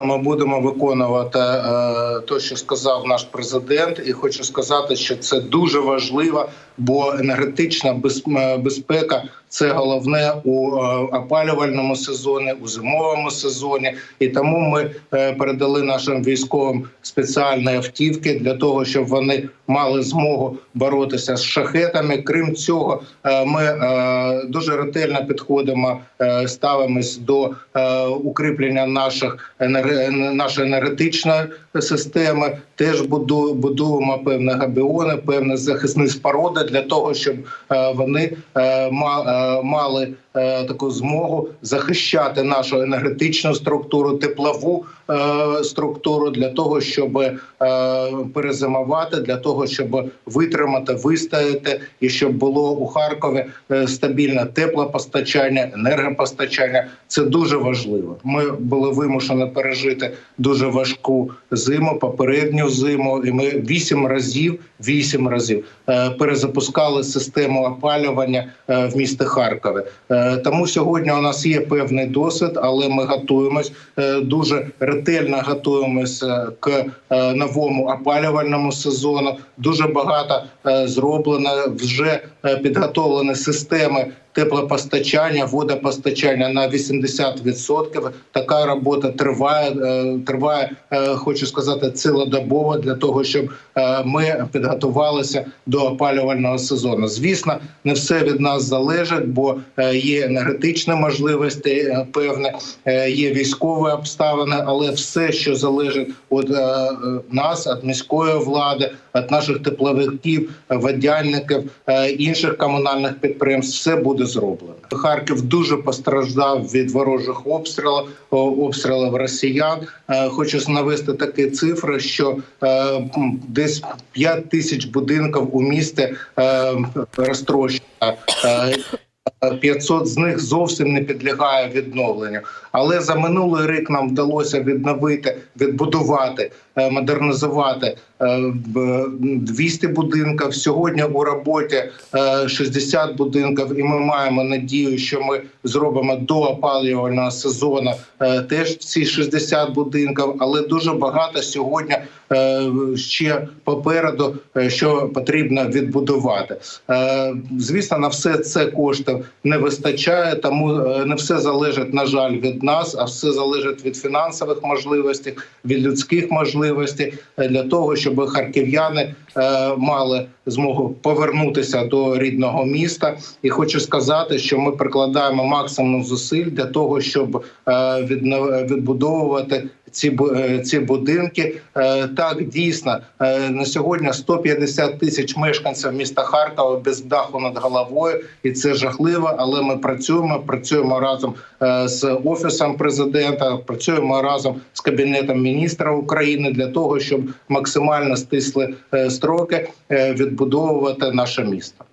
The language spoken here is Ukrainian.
Ми будемо виконувати е, те, що сказав наш президент, і хочу сказати, що це дуже важливо, бо енергетична е, безпека це головне у е, опалювальному сезоні, у зимовому сезоні. І тому ми е, передали нашим військовим спеціальні автівки для того, щоб вони мали змогу боротися з шахетами. Крім цього, ми дуже ретельно підходимо, ставимось до укріплення наших нашої енергетичної системи. Теж будуємо певні габіони, певні захисні споруди для того, щоб е, вони е, е, мали таку змогу захищати нашу енергетичну структуру, теплову структуру для того, щоб перезимувати, для того, щоб витримати, вистояти, і щоб було у Харкові стабільне теплопостачання, енергопостачання. Це дуже важливо. Ми були вимушені пережити дуже важку зиму, попередню зиму, і ми вісім разів, вісім разів е, перезапускали систему опалювання е, в місті Харкові. Е, Тому сьогодні у нас є певний досвід, але ми готуємось е, дуже ретельно готуємося к новому опалювальному сезону. Дуже багато зроблено вже підготовлені системи теплопостачання, водопостачання на 80%. Така робота триває. Триває, хочу сказати, цілодобово для того, щоб ми підготувалися до опалювального сезону. Звісно, не все від нас залежить, бо е, є енергетичні можливості, е, певне, є військові обставини, але все, що залежить від е, нас, від міської влади, від наших тепловиків, водяльників, інших комунальних підприємств, все буде зроблено. Харків дуже постраждав від ворожих обстрілів, обстрілів росіян. Хочу навести такі цифри, що десь 5 тисяч будинків у місті е, розтрощено. Е, 500 з них зовсім не підлягає відновленню. Але за минулий рік нам вдалося відновити, відбудувати, е, модернізувати е, 200 будинків. Сьогодні у роботі е, 60 будинків, і ми маємо надію, що ми зробимо до опалювального сезону е, теж ці 60 будинків. Але дуже багато сьогодні е, ще попереду, е, що потрібно відбудувати. Е, Звісно, на все це коштів не вистачає, тому е, не все залежить, на жаль, від нас, а все залежить від фінансових можливостей, від людських можливостей е, для того, щоб харків'яни е, мали змогу повернутися до рідного міста. І хочу сказати, що ми прикладаємо максимум зусиль для того, щоб відбудовувати ці е, ці будинки. Е, Так дійсно е, на сьогодні 150 тисяч мешканців міста Харкова без даху над головою, і це жахливо. Але ми працюємо. Працюємо разом з офісом президента. Працюємо разом з кабінетом міністра України для того, щоб максимально стисли строки відбудовувати наше місто.